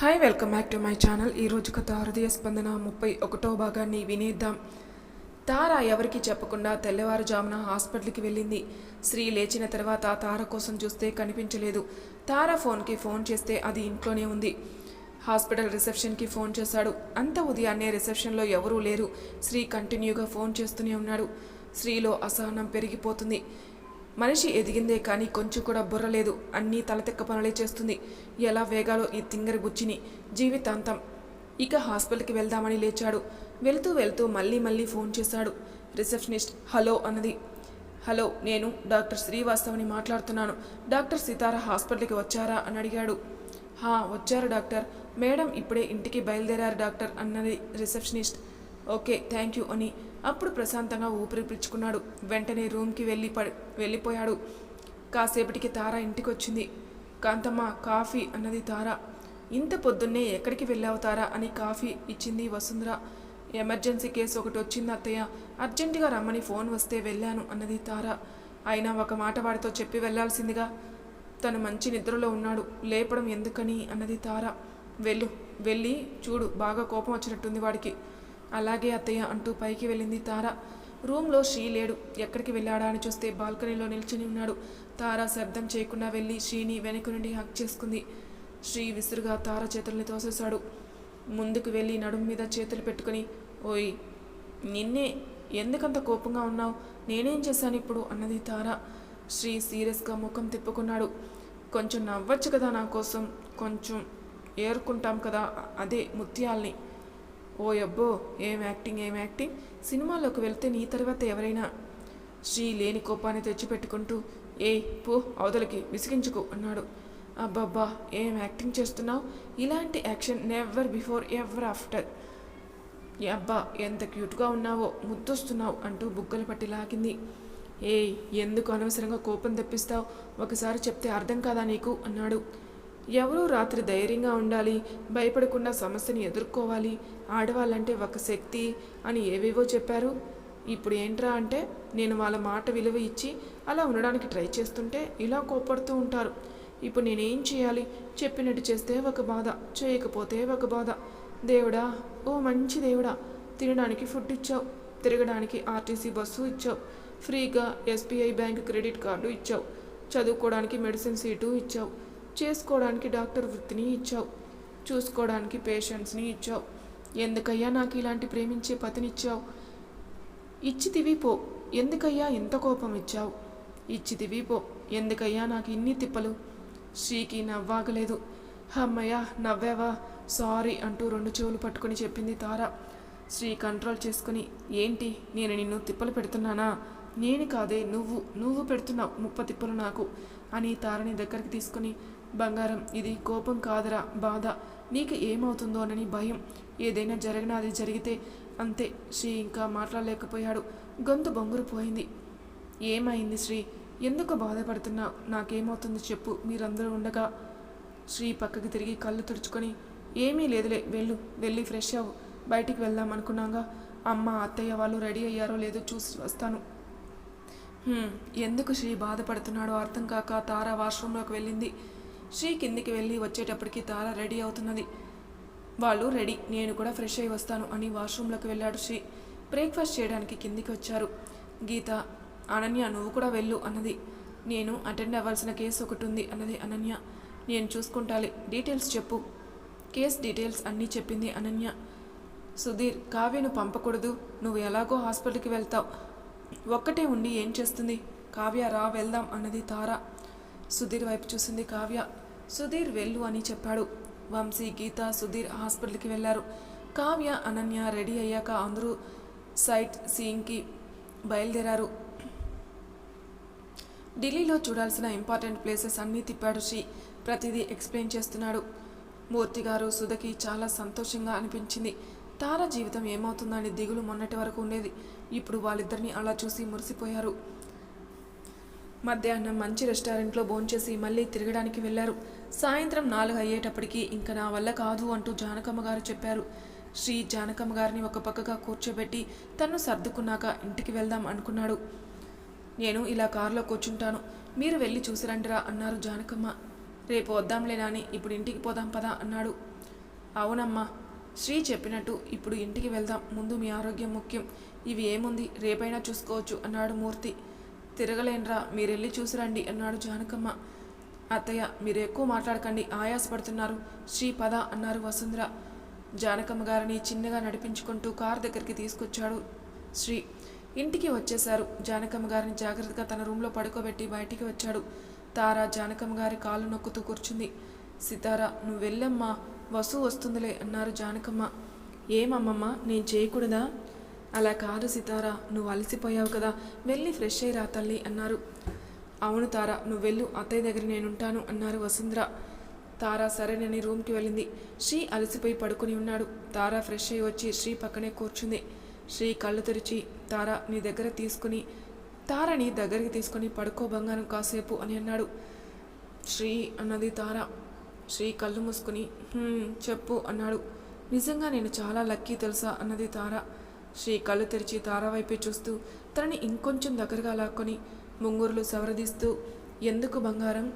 Hi welcome back to my channel ఈరోజు కథ హృదయ స్పందన ముప్పై ఒకటో భాగాన్ని వినేద్దాం. తార ఎవరికి చెప్పకుండా తెల్లవారుజామున హాస్పిటల్కి వెళ్ళింది. శ్రీ లేచిన తర్వాత తార కోసం చూస్తే కనిపించలేదు. తార ఫోన్కి ఫోన్ చేస్తే అది ఇంట్లోనే ఉంది. హాస్పిటల్ రిసెప్షన్కి ఫోన్ చేశాడు. అంత ఉదయాన్నే రిసెప్షన్లో ఎవరూ లేరు. శ్రీ కంటిన్యూగా ఫోన్ చేస్తూనే ఉన్నాడు. శ్రీలో అసహనం పెరిగిపోతుంది. మనిషి ఎదిగిందే కానీ కొంచెం కూడా బుర్ర లేదు. అన్నీ తలతెక్క పనులే చేస్తుంది. ఎలా వేగాలో ఈ తింగరి బుచ్చిని జీవితాంతం ఇక హాస్పిటల్కి వెళ్దామని లేచాడు. వెళుతూ వెళ్తూ మళ్ళీ మళ్ళీ ఫోన్ చేశాడు. రిసెప్షనిస్ట్ హలో అన్నది. హలో నేను డాక్టర్ శ్రీవాస్తవని మాట్లాడుతున్నాను. డాక్టర్ సీతార హాస్పిటల్కి వచ్చారా? అని అడిగాడు. హా వచ్చారు డాక్టర్. మేడం ఇప్పుడే ఇంటికి బయలుదేరారు డాక్టర్ అన్నది రిసెప్షనిస్ట్. ఓకే థ్యాంక్ యూ అని అప్పుడు ప్రశాంతంగా ఊపిరి పీల్చుకున్నాడు. వెంటనే రూమ్కి వెళ్ళి వెళ్ళిపోయాడు. కాసేపటికి తార ఇంటికి వచ్చింది కాంతమ్మ కాఫీ అన్నది తార. ఇంత పొద్దున్నే ఎక్కడికి వెళ్ళావు తారా? అని కాఫీ ఇచ్చింది వసుంధర. ఎమర్జెన్సీ కేసు ఒకటి వచ్చింది అత్తయ్య. అర్జెంటుగా రమ్మని ఫోన్ వస్తే వెళ్ళాను అన్నది తార. అయినా ఒక మాట వాడితో చెప్పి వెళ్ళాల్సిందిగా తను మంచి నిద్రలో ఉన్నాడు. లేపడం ఎందుకని? అన్నది తార. వెళ్ళు వెళ్ళి చూడు. బాగా కోపం వచ్చినట్టుంది వాడికి. అలాగే అత్తయ్య అంటూ పైకి వెళ్ళింది తార. రూమ్లో శ్రీ లేడు. ఎక్కడికి వెళ్ళాడా అని చూస్తే బాల్కనీలో నిల్చుని ఉన్నాడు. తార శబ్దం చేయకుండా వెళ్ళి శ్రీని వెనక నుండి హక్ చేసుకుంది. శ్రీ విసురుగా తార చేతుల్ని తోసేశాడు. ముందుకు వెళ్ళి నడుము మీద చేతులు పెట్టుకుని ఓయ్ నిన్నే ఎందుకంత కోపంగా ఉన్నావు? నేనేం చేశాను ఇప్పుడు? అన్నది తార. శ్రీ సీరియస్గా ముఖం తిప్పుకున్నాడు. కొంచెం నవ్వచ్చు కదా నా కోసం. కొంచెం ఏరుకుంటాం కదా అదే ముత్యాల్ని. ఓ అబ్బో ఏం యాక్టింగ్ ఏం యాక్టింగ్? సినిమాలోకి వెళ్తే నీ తర్వాత ఎవరైనా? శ్రీ లేని కోపాన్ని తెచ్చిపెట్టుకుంటూ ఏ పో అవతలకి విసిగించుకో అన్నాడు. అబ్బబ్బా ఏం యాక్టింగ్ చేస్తున్నావు? ఇలాంటి action never before ever after. అబ్బా ఎంత క్యూట్గా ఉన్నావో ముద్దొస్తున్నావు అంటూ బుగ్గలు పట్టి లాగింది. ఏయ్ ఎందుకు అనవసరంగా కోపం తెప్పిస్తావు? ఒకసారి చెప్తే అర్థం కాదా నీకు? అన్నాడు. ఎవరూ రాత్రి ధైర్యంగా ఉండాలి భయపడకుండా సమస్యని ఎదుర్కోవాలి. ఆడవాళ్ళంటే ఒక శక్తి అని ఏవేవో చెప్పారు. ఇప్పుడు ఏంట్రా అంటే నేను వాళ్ళ మాట విలువ ఇచ్చి అలా ఉండడానికి ట్రై చేస్తుంటే ఇలా కోపడుతూ ఉంటారు. ఇప్పుడు నేనేం చేయాలి? చెప్పినట్టు చేస్తే ఒక బాధ చేయకపోతే ఒక బాధ. దేవుడా ఓ మంచి దేవుడా తినడానికి ఫుడ్ ఇచ్చావు తిరగడానికి ఆర్టీసీ బస్సు ఇచ్చావు ఫ్రీగా ఎస్బీఐ బ్యాంక్ క్రెడిట్ కార్డు ఇచ్చావు చదువుకోవడానికి మెడిసిన్ సీటు ఇచ్చావు చేసుకోవడానికి డాక్టర్ వృత్తిని ఇచ్చావు. చూసుకోవడానికి పేషెంట్స్ని ఇచ్చావు. ఎందుకయ్యా నాకు ఇలాంటి ప్రేమించే పతినిచ్చావు? ఇచ్చితివి పో. ఎందుకయ్యా ఇంత కోపం ఇచ్చావు? ఇచ్చితివి పో. ఎందుకయ్యా నాకు ఇన్ని తిప్పలు? శ్రీకి నవ్వాగలేదు. అమ్మయ్య నవ్వావా? సారీ అంటూ రెండు చెవులు పట్టుకొని చెప్పింది తార. శ్రీ కంట్రోల్ చేసుకుని ఏంటి? నేను నిన్ను తిప్పలు పెడుతున్నానా? నేను కాదే నువ్వు నువ్వు పెడుతున్నావు ముప్ప తిప్పలు నాకు అని తారని దగ్గరికి తీసుకుని బంగారం ఇది కోపం కాదరా బాధ. నీకు ఏమవుతుందోనని భయం. ఏదైనా జరగనాది జరిగితే అంతే. శ్రీ ఇంకా మాట్లాడలేకపోయాడు. గొంతు బొంగురు పోయింది. ఏమైంది శ్రీ? ఎందుకు బాధపడుతున్నావు? నాకేమవుతుంది చెప్పు. మీరందరూ ఉండగా శ్రీ పక్కకి తిరిగి కళ్ళు తుడుచుకొని ఏమీ లేదులే వెళ్ళు వెళ్ళి ఫ్రెష్ అవ్వు. బయటికి వెళ్దాం అనుకున్నాగా. అమ్మ అత్తయ్య వాళ్ళు రెడీ అయ్యారో లేదో చూసి వస్తాను. ఎందుకు శ్రీ బాధపడుతున్నాడో అర్థం కాక తార వాష్రూంలోకి వెళ్ళింది. శ్రీ కిందికి వెళ్ళి వచ్చేటప్పటికి తార రెడీ అవుతున్నది. వాళ్ళు రెడీ నేను కూడా ఫ్రెష్ అయి వస్తాను అని వాష్రూమ్లోకి వెళ్ళాడు శ్రీ బ్రేక్ఫాస్ట్ చేయడానికి కిందికి వచ్చారు. గీత అనన్య నువ్వు కూడా వెళ్ళు అన్నది. నేను అటెండ్ అవ్వాల్సిన కేసు ఒకటి ఉంది అన్నది అనన్య. నేను చూసుకుంటాలి డీటెయిల్స్ చెప్పు. కేస్ డీటెయిల్స్ అన్నీ చెప్పింది అనన్య. సుధీర్ కావ్యను పంపకూడదు నువ్వు ఎలాగో హాస్పిటల్కి వెళ్తావు. ఒక్కటే ఉండి ఏం చేస్తుంది? కావ్య రా వెళ్దాం అన్నది తార. సుధీర్ వైపు చూసింది కావ్య. సుధీర్ వెళ్ళు అని చెప్పాడు. వంశీ గీత సుధీర్ హాస్పిటల్కి వెళ్ళారు. కావ్య అనన్య రెడీ అయ్యాక అందరూ సైట్ సీయింగ్కి బయలుదేరారు. ఢిల్లీలో చూడాల్సిన ఇంపార్టెంట్ ప్లేసెస్ అన్నీ తిప్పాడు శ్రీ. ప్రతిదీ ఎక్స్ప్లెయిన్ చేస్తున్నాడు. మూర్తి గారు సుధకి చాలా సంతోషంగా అనిపించింది. తార జీవితం ఏమవుతుందని దిగులు మొన్నటి వరకు ఉండేది. ఇప్పుడు వాళ్ళిద్దరిని అలా చూసి మురిసిపోయారు. మధ్యాహ్నం మంచి రెస్టారెంట్లో భోంచేసి మళ్ళీ తిరగడానికి వెళ్ళారు. సాయంత్రం నాలుగు అయ్యేటప్పటికి ఇంకా నా వల్ల కాదు అంటూ జానకమ్మ గారు చెప్పారు. శ్రీ జానకమ్మ గారిని ఒక పక్కగా కూర్చోబెట్టి తను సర్దుకున్నాక ఇంటికి వెళ్దాం అనుకున్నాడు. నేను ఇలా కారులో కూర్చుంటాను. మీరు వెళ్ళి చూసిరండిరా అన్నారు జానకమ్మ. రేపు వద్దాంలే నాని ఇప్పుడు ఇంటికి పోదాం పదా అన్నాడు. అవునమ్మా శ్రీ చెప్పినట్టు ఇప్పుడు ఇంటికి వెళ్దాం. ముందు మీ ఆరోగ్యం ముఖ్యం. ఇవి ఏముంది? రేపైనా చూసుకోవచ్చు అన్నాడు మూర్తి. తిరగలేనరా మీరెళ్ళి చూసిరండి అన్నాడు జానకమ్మ. అత్తయ్య మీరు ఎక్కువ మాట్లాడకండి ఆయాసపడుతున్నారు. శ్రీ పద అన్నారు వసుంధర. జానకమ్మ గారిని చిన్నగా నడిపించుకుంటూ కారు దగ్గరికి తీసుకొచ్చాడు శ్రీ. ఇంటికి వచ్చేశారు. జానకమ్మ గారిని జాగ్రత్తగా తన రూమ్లో పడుకోబెట్టి బయటికి వచ్చాడు. తార జానకమ్మ గారి కాళ్ళు నొక్కుతూ కూర్చుంది. సితార నువ్వు వెళ్ళమ్మా వసు వస్తుందిలే అన్నారు జానకమ్మ. ఏమమ్మమ్మ నేను చేయకూడదా? అలా కాదు సితారా నువ్వు అలసిపోయావు కదా వెళ్ళి ఫ్రెష్ అయ్యి రా తల్లి అన్నారు. అవును తారా నువ్వు వెళ్ళు అత్తయ్య దగ్గర నేనుంటాను అన్నారు వసుంధర. తార సరేనని రూమ్కి వెళ్ళింది. శ్రీ అలసిపోయి పడుకుని ఉన్నాడు. తార ఫ్రెష్ అయ్యి వచ్చి శ్రీ పక్కనే కూర్చుంది. శ్రీ కళ్ళు తెరిచి తార నీ దగ్గర తీసుకుని తారని దగ్గరికి తీసుకొని పడుకో బంగారం కాసేపు అని అన్నాడు. శ్రీ అన్నది తార. శ్రీ కళ్ళు మూసుకుని చెప్పు అన్నాడు. నిజంగా నేను చాలా లక్కీ తెలుసా అన్నది తార. శ్రీ కళ్ళు తెరిచి తారావైపే చూస్తూ తనని ఇంకొంచెం దగ్గరగా లాక్కొని ముంగురులు సవరదీస్తూ ఎందుకు బంగారం?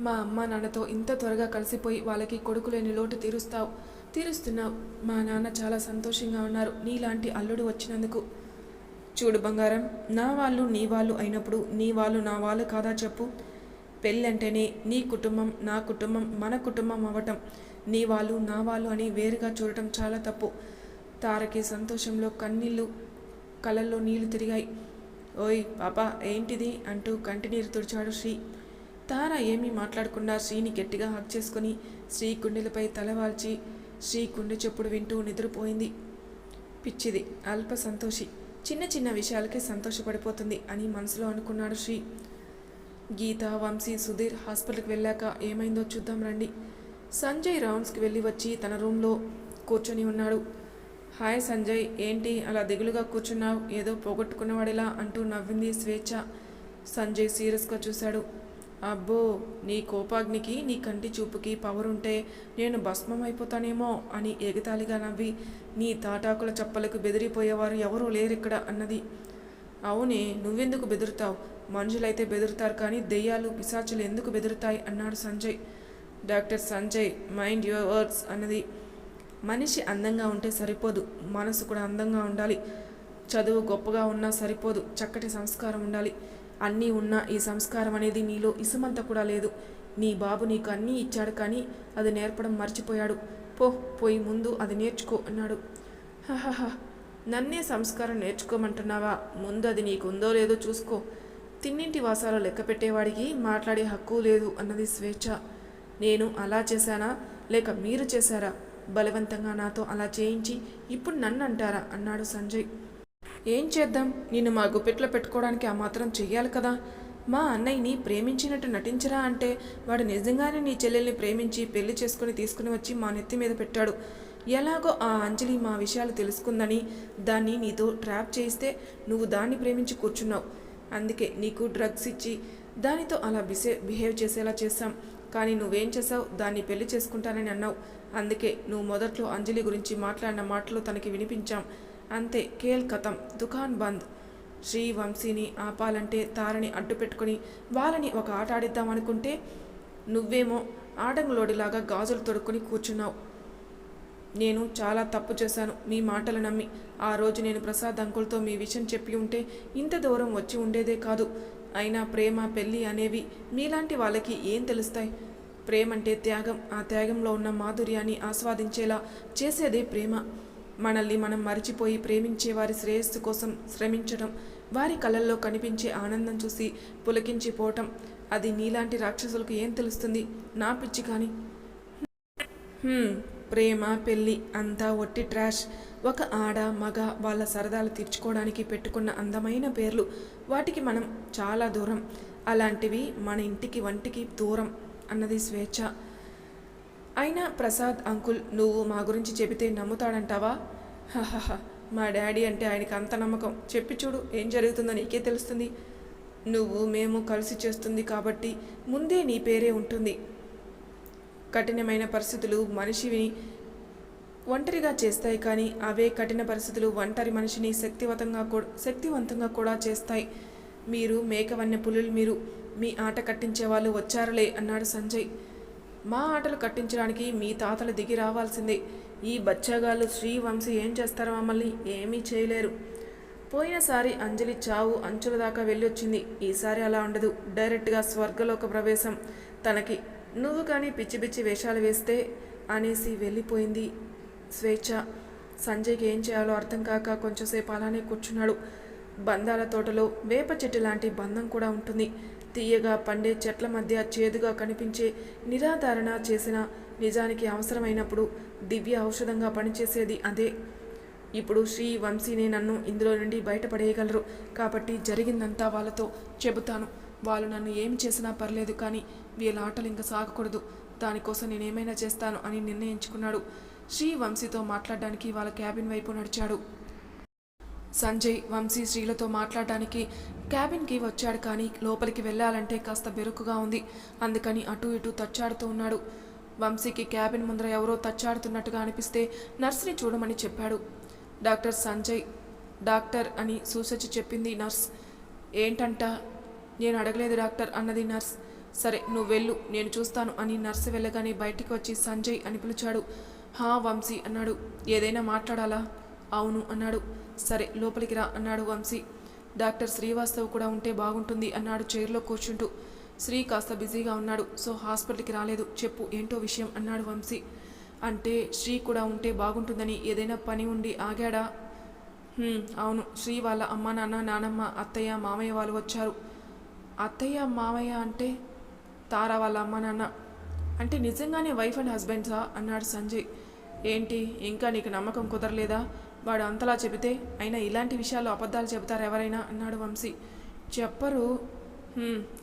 మా అమ్మ నాన్నతో ఇంత త్వరగా కలిసిపోయి వాళ్ళకి కొడుకు లేని లోటు తీరుస్తావు. తీరుస్తున్నావు. మా నాన్న చాలా సంతోషంగా ఉన్నారు. నీలాంటి అల్లుడు వచ్చినందుకు. చూడు బంగారం నా వాళ్ళు నీ వాళ్ళు అయినప్పుడు నీ వాళ్ళు నా వాళ్ళు కాదా చెప్పు. పెళ్ళంటేనే నీ కుటుంబం నా కుటుంబం మన కుటుంబం అవ్వటం. నీ వాళ్ళు నా వాళ్ళు అని వేరుగా చూడటం చాలా తప్పు. తారకి సంతోషంలో కన్నీళ్ళు కళ్ళల్లో నీళ్ళు తిరిగాయి. ఓయ్ పాప ఏంటిది? అంటూ కంటినీరు తుడిచాడు శ్రీ. తార ఏమీ మాట్లాడకుండా శ్రీని గట్టిగా హక్ చేసుకుని శ్రీ గుండెలపై తలవాల్చి శ్రీ గుండె చెప్పుడు వింటూ నిద్రపోయింది. పిచ్చిది అల్ప సంతోషి. చిన్న చిన్న విషయాలకే సంతోషపడిపోతుంది అని మనసులో అనుకున్నాడు శ్రీ. గీత వంశీ సుధీర్ హాస్పిటల్కి వెళ్ళాక ఏమైందో చూద్దాం రండి. సంజయ్ రౌండ్స్కి వెళ్ళి వచ్చి తన రూమ్లో కూర్చొని ఉన్నాడు. హాయ్ సంజయ్ ఏంటి? అలా దిగులుగా కూర్చున్నావు? ఏదో పోగొట్టుకున్నవాడిలా అంటూ నవ్వింది స్వేచ్ఛ. సంజయ్ సీరియస్గా చూశాడు. అబ్బో నీ కోపాగ్నికి నీ కంటి చూపుకి పవర్ ఉంటే నేను భస్మం అయిపోతానేమో అని ఎగతాళిగా నవ్వి నీ తాటాకుల చప్పలకు బెదిరిపోయేవారు ఎవరూ లేరిక్కడ అన్నది. అవునే నువ్వెందుకు బెదురుతావు? మనుషులైతే బెదురుతారు కానీ దెయ్యాలు పిశాచులు ఎందుకు బెదురుతాయి? అన్నాడు Sanjay. Doctor Sanjay mind your words అన్నది. మనిషి అందంగా ఉంటే సరిపోదు. మనసు కూడా అందంగా ఉండాలి. చదువు గొప్పగా ఉన్నా సరిపోదు. చక్కటి సంస్కారం ఉండాలి. అన్నీ ఉన్నా ఈ సంస్కారం అనేది నీలో ఇసుమంత కూడా లేదు. నీ బాబు నీకు అన్నీ ఇచ్చాడు కానీ అది నేర్పడం మర్చిపోయాడు. పో పోయి ముందు అది నేర్చుకో అన్నాడు. హహహ. నన్నే సంస్కారం నేర్చుకోమంటున్నావా? ముందు అది నీకు ఉందో లేదో చూసుకో. తిన్నింటి వాసాలు లెక్క పెట్టేవాడికి మాట్లాడే హక్కు లేదు అన్నది స్వేచ్ఛ. నేను అలా చేశానా? లేక మీరు చేశారా? బలవంతంగా నాతో అలా చేయించి ఇప్పుడు నన్ను అంటారా అన్నాడు సంజయ్. ఏం చేద్దాం? నిన్ను మా గుప్పెట్లో పెట్టుకోవడానికి ఆ మాత్రం చెయ్యాలి కదా. మా అన్నయ్యని ప్రేమించినట్టు నటించరా అంటే వాడు నిజంగానే నీ చెల్లెల్ని ప్రేమించి పెళ్ళి చేసుకుని తీసుకుని వచ్చి మా నెత్తి మీద పెట్టాడు. ఎలాగో ఆ అంజలి మా విషయాలు తెలుసుకుందని దాన్ని నీతో ట్రాప్ చేయిస్తే నువ్వు దాన్ని ప్రేమించి కూర్చున్నావు. అందుకే నీకు డ్రగ్స్ ఇచ్చి దానితో అలా బిసే బిహేవ్ చేసేలా చేశాం. కానీ నువ్వేం చేసావు దాన్ని పెళ్ళి చేసుకుంటానని అన్నావు. అందుకే నువ్వు మొదట్లో అంజలి గురించి మాట్లాడిన మాటలు తనకి వినిపించాం. అంతే కేల్ కథం దుకాన్ బంద్. శ్రీ వంశీని ఆపాలంటే తారని అడ్డు పెట్టుకుని వాళ్ళని ఒక ఆట ఆడిద్దామనుకుంటే నువ్వేమో ఆడంగులోడిలాగా గాజులు తొడుక్కొని కూర్చున్నావు. నేను చాలా తప్పు చేశాను మీ మాటలు నమ్మి. ఆ రోజు నేను ప్రసాద్ అంకుల్తో మీ విషయం చెప్పి ఉంటే ఇంత దూరం వచ్చి ఉండేదే కాదు. అయినా ప్రేమ పెళ్ళి అనేవి మీలాంటి వాళ్ళకి ఏం తెలుస్తాయి? ప్రేమ అంటే త్యాగం ఆ త్యాగంలో ఉన్న మాధుర్యాన్ని ఆస్వాదించేలా చేసేదే ప్రేమ. మనల్ని మనం మరిచిపోయి ప్రేమించే వారి శ్రేయస్సు కోసం శ్రమించడం వారి కళల్లో కనిపించే ఆనందం చూసి పులకించిపోవటం అది నీలాంటి రాక్షసులకు ఏం తెలుస్తుంది? నా పిచ్చి కానీ. ప్రేమ పెళ్ళి అంతా ఒట్టి ట్రాష్. ఒక ఆడ మగ వాళ్ళ సరదాలు తీర్చుకోవడానికి పెట్టుకున్న అందమైన పేర్లు. వాటికి మనం చాలా దూరం. అలాంటివి మన ఇంటికి వంటికి దూరం అన్నది స్వేచ్ఛ. అయినా ప్రసాద్ అంకుల్ నువ్వు మా గురించి చెబితే నమ్ముతాడంటావా? హహహ మా డాడీ అంటే ఆయనకి అంత నమ్మకం. చెప్పి చూడు ఏం జరుగుతుందో నీకే తెలుస్తుంది. నువ్వు మేము కలిసి చేస్తుంది కాబట్టి ముందే నీ పేరే ఉంటుంది. కఠినమైన పరిస్థితులు మనిషిని ఒంటరిగా చేస్తాయి కానీ అవే కఠిన పరిస్థితులు ఒంటరి మనిషిని శక్తివంతంగా కూడా శక్తివంతంగా కూడా చేస్తాయి. మీరు మేకవన్న పులులు మీరు మీ ఆట కట్టించే వాళ్ళు వచ్చారులే అన్నాడు సంజయ్. మా ఆటలు కట్టించడానికి మీ తాతలు దిగి రావాల్సిందే. ఈ బచ్చాగాళ్ళు శ్రీవంశీ ఏం చేస్తారు మమ్మల్ని ఏమీ చేయలేరు. పోయినసారి అంజలి చావు అంచుల దాకా వెళ్ళొచ్చింది. ఈసారి అలా ఉండదు. డైరెక్ట్గా స్వర్గలోక ప్రవేశం తనకి నువ్వు కానీ పిచ్చి పిచ్చి వేషాలు వేస్తే అనేసి వెళ్ళిపోయింది. స్వేచ్ఛ. సంజయ్కి ఏం చేయాలో అర్థం కాక కొంచెంసేపు అలానే కూర్చున్నాడు. బంధాల తోటలో వేప చెట్టు లాంటి బంధం కూడా ఉంటుంది. తీయగా పండే చెట్ల మధ్య చేదుగా కనిపించే నిరాధారణ చేసిన నిజానికి అవసరమైనప్పుడు దివ్య ఔషధంగా పనిచేసేది అదే. ఇప్పుడు శ్రీ వంశీనే నన్ను ఇందులో నుండి బయటపడేయగలరు. కాబట్టి జరిగిందంతా వాళ్ళతో చెబుతాను. వాళ్ళు నన్ను ఏం చేసినా పర్లేదు కానీ వీళ్ళ ఆటలు ఇంకా సాగకూడదు. దానికోసం నేనేమైనా చేస్తాను అని నిర్ణయించుకున్నాడు. శ్రీ వంశీతో మాట్లాడడానికి వాళ్ళ క్యాబిన్ వైపు నడిచాడు. సంజయ్ వంశీ శ్రీలతో మాట్లాడడానికి క్యాబిన్కి వచ్చాడు కానీ లోపలికి వెళ్ళాలంటే కాస్త బెరుకుగా ఉంది. అందుకని అటు ఇటు తచ్చాడుతూ ఉన్నాడు. వంశీకి క్యాబిన్ ముందర ఎవరో తచ్చాడుతున్నట్టుగా అనిపిస్తే నర్స్ని చూడమని చెప్పాడు. డాక్టర్ సంజయ్ డాక్టర్ అని సూసచి చెప్పింది నర్స్. ఏంటంట? నేను అడగలేదు డాక్టర్ అన్నది నర్స్. సరే నువ్వు వెళ్ళు నేను చూస్తాను అని నర్సు వెళ్ళగానే బయటికి వచ్చి సంజయ్ అని పిలిచాడు. హా వంశీ అన్నాడు. ఏదైనా మాట్లాడాలా? అవును అన్నాడు. సరే లోపలికి రా అన్నాడు వంశీ. డాక్టర్ శ్రీవాస్తవ్ కూడా ఉంటే బాగుంటుంది అన్నాడు చైర్లో కూర్చుంటూ. శ్రీ కాస్త బిజీగా ఉన్నాడు సో హాస్పిటల్కి రాలేదు. చెప్పు ఏంటో విషయం అన్నాడు వంశీ. అంటే శ్రీ కూడా ఉంటే బాగుంటుందని ఏదైనా పని ఉండి ఆగాడా? అవును. శ్రీ వాళ్ళ అమ్మ నాన్న నానమ్మ అత్తయ్య మామయ్య వాళ్ళు వచ్చారు. అత్తయ్య మామయ్య అంటే? తారా వాళ్ళ అమ్మ నాన్న. అంటే నిజంగానే వైఫ్ అండ్ హస్బెండ్సా అన్నాడు సంజయ్. ఏంటి? ఇంకా నీకు నమ్మకం కుదరలేదా? వాడు అంతలా చెబితే అయినా ఇలాంటి విషయాలు అబద్ధాలు చెబుతారు ఎవరైనా? అన్నాడు వంశీ. చెప్పరు.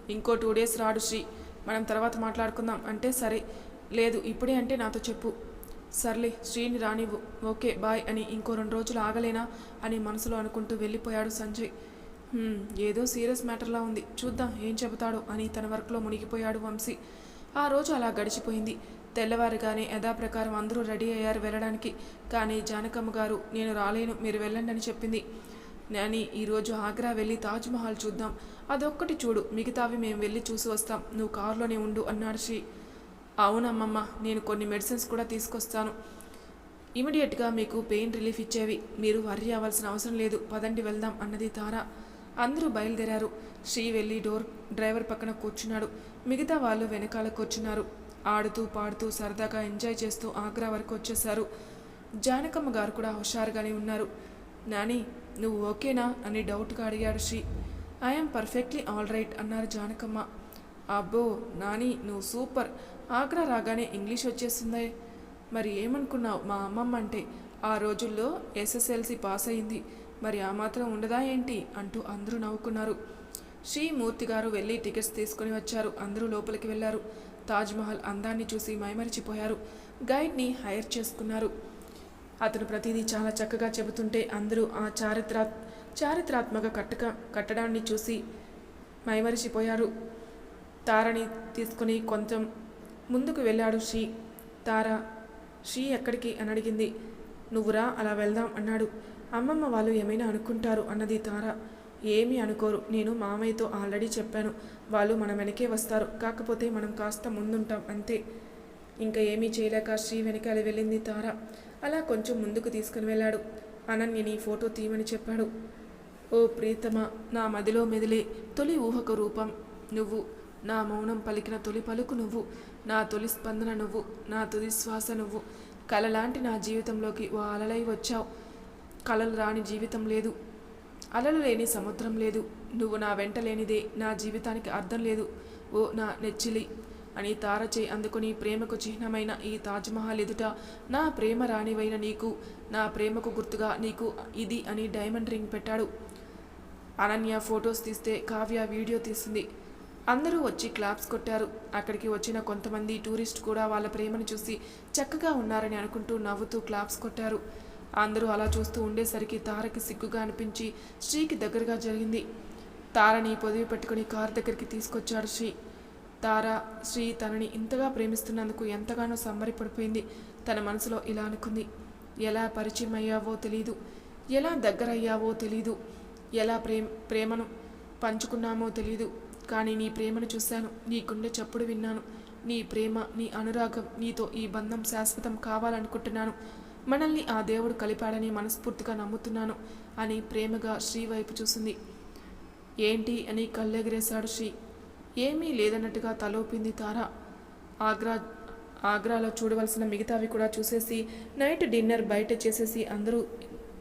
ఇంకో టూ డేస్ రాడు శ్రీ. మనం తర్వాత మాట్లాడుకుందాం. అంటే సరే. లేదు ఇప్పుడే అంటే నాతో చెప్పు. సర్లే శ్రీని రానివ్వు. ఓకే బాయ్ అని ఇంకో రెండు రోజులు ఆగలేనా? అని మనసులో అనుకుంటూ వెళ్ళిపోయాడు సంజయ్. ఏదో సీరియస్ మ్యాటర్లా ఉంది. చూద్దాం ఏం చెబుతాడో అని తన వర్క్లో మునిగిపోయాడు వంశీ. ఆ రోజు అలా గడిచిపోయింది. తెల్లవారుగానే యథాప్రకారం అందరూ రెడీ అయ్యారు వెళ్ళడానికి. కానీ జానకమ్మ గారు నేను రాలేను మీరు వెళ్ళండి అని చెప్పింది. నాని ఈరోజు ఆగ్రా వెళ్ళి తాజ్మహల్ చూద్దాం. అదొక్కటి చూడు మిగతావి మేము వెళ్ళి చూసి వస్తాం. నువ్వు కారులోనే ఉండు అన్నాడు శ్రీ. అవునమ్మమ్మ నేను కొన్ని మెడిసిన్స్ కూడా తీసుకొస్తాను. ఇమీడియట్గా మీకు పెయిన్ రిలీఫ్ ఇచ్చేవి. మీరు వర్రీ అవ్వాల్సిన అవసరం లేదు. పదండి వెళ్దాం అన్నది తారా. అందరూ బయలుదేరారు. శ్రీ వెళ్ళి డోర్ డ్రైవర్ పక్కన కూర్చున్నాడు. మిగతా వాళ్ళు వెనకాల కూర్చున్నారు. ఆడుతూ పాడుతూ సరదాగా ఎంజాయ్ చేస్తూ ఆగ్రా వరకు వచ్చేశారు. జానకమ్మ గారు కూడా హుషారుగానే ఉన్నారు. నాని నువ్వు ఓకేనా? అని డౌట్గా అడిగాడు Sri. I'm perfectly all right అన్నారు జానకమ్మ. అబ్బో నాని నువ్వు సూపర్. ఆగ్రా రాగానే ఇంగ్లీష్ వచ్చేసిందే. మరి ఏమనుకున్నావు మా అమ్మమ్మ అంటే? ఆ రోజుల్లో ఎస్ఎస్ఎల్సి పాస్ అయింది మరి ఆ మాత్రం ఉండదా ఏంటి? అంటూ అందరూ నవ్వుకున్నారు. శ్రీమూర్తి గారు వెళ్ళి టికెట్స్ తీసుకుని వచ్చారు. అందరూ లోపలికి వెళ్ళారు. తాజ్మహల్ అందాన్ని చూసి మైమరిచిపోయారు. గైడ్ని హైర్ చేసుకున్నారు. అతను ప్రతిదీ చాలా చక్కగా చెబుతుంటే అందరూ ఆ చారిత్రా చారిత్రాత్మక కట్టక కట్టడాన్ని చూసి మైమరిచిపోయారు. తారని తీసుకుని కొంచెం ముందుకు వెళ్ళాడు శ్రీ. తార శ్రీ ఎక్కడికి? అని అడిగింది. నువ్వురా అలా వెళ్దాం అన్నాడు. అమ్మమ్మ వాళ్ళు ఏమైనా అనుకుంటారు అన్నది తార. ఏమీ అనుకోరు. నేను మామయ్యతో ఆల్రెడీ చెప్పాను. వాళ్ళు మన వెనకే వస్తారు. కాకపోతే మనం కాస్త ముందుంటాం అంతే. ఇంకా ఏమీ చేయలేక శ్రీ వెనకాల వెళ్ళింది తార. అలా కొంచెం ముందుకు తీసుకుని వెళ్ళాడు. అనన్యని ఫోటో తీయమని చెప్పాడు. ఓ ప్రీతమ నా మదిలో మెదిలే తొలి ఊహకు రూపం నువ్వు. నా మౌనం పలికిన తొలి పలుకు నువ్వు. నా తొలి స్పందన నువ్వు. నా తుది శ్వాస నువ్వు. కలలాంటి నా జీవితంలోకి ఓ అలలై వచ్చావు. కలలు రాని జీవితం లేదు. అలలు లేని సముద్రం లేదు. నువ్వు నా వెంట లేనిదే నా జీవితానికి అర్థం లేదు. ఓ నా నెచ్చిలి! అని తారచే అందుకుని ప్రేమకు చిహ్నమైన ఈ తాజ్మహల్ ఎదుట నా ప్రేమ రాణివైన నీకు నా ప్రేమకు గుర్తుగా నీకు ఇది అని డైమండ్ రింగ్ పెట్టాడు. అనన్య ఫొటోస్ తీస్తే కావ్య వీడియో తీసింది. అందరూ వచ్చి క్లాప్స్ కొట్టారు. అక్కడికి వచ్చిన కొంతమంది టూరిస్ట్ కూడా వాళ్ళ ప్రేమను చూసి చక్కగా ఉన్నారని అనుకుంటూ నవ్వుతూ క్లాప్స్ కొట్టారు. అందరూ అలా చూస్తూ ఉండేసరికి తారకి సిగ్గుగా అనిపించి శ్రీకి దగ్గరగా జరిగింది. తారని పొదివి పెట్టుకుని కారు దగ్గరికి తీసుకొచ్చాడు శ్రీ. తార శ్రీ తనని ఇంతగా ప్రేమిస్తున్నందుకు ఎంతగానో సంబరిపడిపోయింది. తన మనసులో ఇలా అనుకుంది. ఎలా పరిచయం అయ్యావో తెలీదు. ఎలా దగ్గరయ్యావో తెలీదు. ఎలా ప్రేమ ప్రేమను పంచుకున్నామో తెలీదు. కానీ నీ ప్రేమను చూశాను. నీ గుండె చప్పుడు విన్నాను. నీ ప్రేమ నీ అనురాగం నీతో ఈ బంధం శాశ్వతం కావాలనుకుంటున్నాను. మనల్ని ఆ దేవుడు కలిపాడని మనస్ఫూర్తిగా నమ్ముతున్నాను అని ప్రేమగా శ్రీ వైపు చూసింది. ఏంటి అని కళ్ళెగిరేశాడు శ్రీ. ఏమీ లేదన్నట్టుగా తలోపింది తార. ఆగ్రా ఆగ్రాలో చూడవలసిన మిగతావి కూడా చూసేసి నైట్ డిన్నర్ బయట చేసేసి అందరూ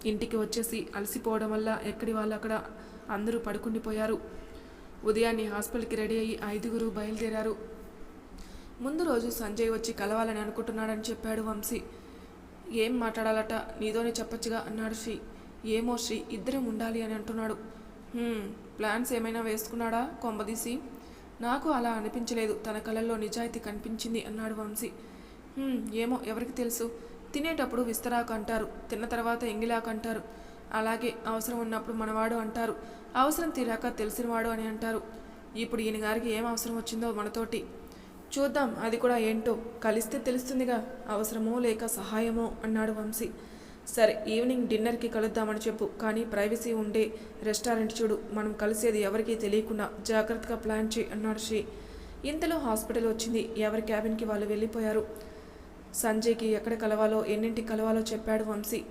ఇంటికి వచ్చేసి అలసిపోవడం వల్ల ఎక్కడి వాళ్ళు అక్కడ అందరూ పడుకుండిపోయారు ఉదయాన్నే హాస్పిటల్కి రెడీ అయ్యి ఐదుగురు బయలుదేరారు. ముందు రోజు సంజయ్ వచ్చి కలవాలని అనుకుంటున్నాడని చెప్పాడు వంశీ. ఏం మాట్లాడాలట? నీతోనే చెప్పొచ్చుగా అన్నాడు శ్రీ. ఏమో శ్రీ ఇద్దరం ఉండాలి అని అంటున్నాడు. ప్లాన్స్ ఏమైనా వేసుకున్నాడా? కొంబదీసి నాకు అలా అనిపించలేదు. తన కళల్లో నిజాయితీ కనిపించింది అన్నాడు వంశీ. ఏమో ఎవరికి తెలుసు. తినేటప్పుడు విస్తరాకు అంటారు. తిన్న తర్వాత ఎంగిలాకు అంటారు. అలాగే అవసరం ఉన్నప్పుడు మనవాడు అంటారు. అవసరం తీరాక తెలిసినవాడు అని అంటారు. ఇప్పుడు ఈయన గారికి ఏం అవసరం వచ్చిందో మనతోటి. చూద్దాం అది కూడా ఏంటో. కలిస్తే తెలుస్తుందిగా అవసరమో లేక సహాయమో అన్నాడు వంశీ. సరే ఈవినింగ్ డిన్నర్కి కలుద్దామని చెప్పు కానీ ప్రైవసీ ఉండే రెస్టారెంట్ చూడు మనం కలిసేది ఎవరికీ తెలియకుండా జాగ్రత్తగా ప్లాన్ చేయి అన్నాడు శ్రీ. ఇంతలో హాస్పిటల్ వచ్చింది ఎవరి క్యాబిన్కి వాళ్ళు వెళ్ళిపోయారు? సంజయ్కి ఎక్కడ కలవాలో ఎన్నింటికి కలవాలో చెప్పాడు వంశీ.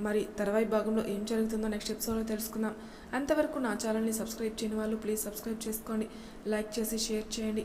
మరి తర్వాయి భాగంలో ఏం జరుగుతుందో నెక్స్ట్ ఎపిసోడ్లో తెలుసుకుందాం. అంతవరకు నా ఛానల్ని సబ్స్క్రైబ్ చేయని వాళ్ళు ప్లీజ్ సబ్స్క్రైబ్ చేసుకోండి లైక్ చేసి షేర్ చేయండి.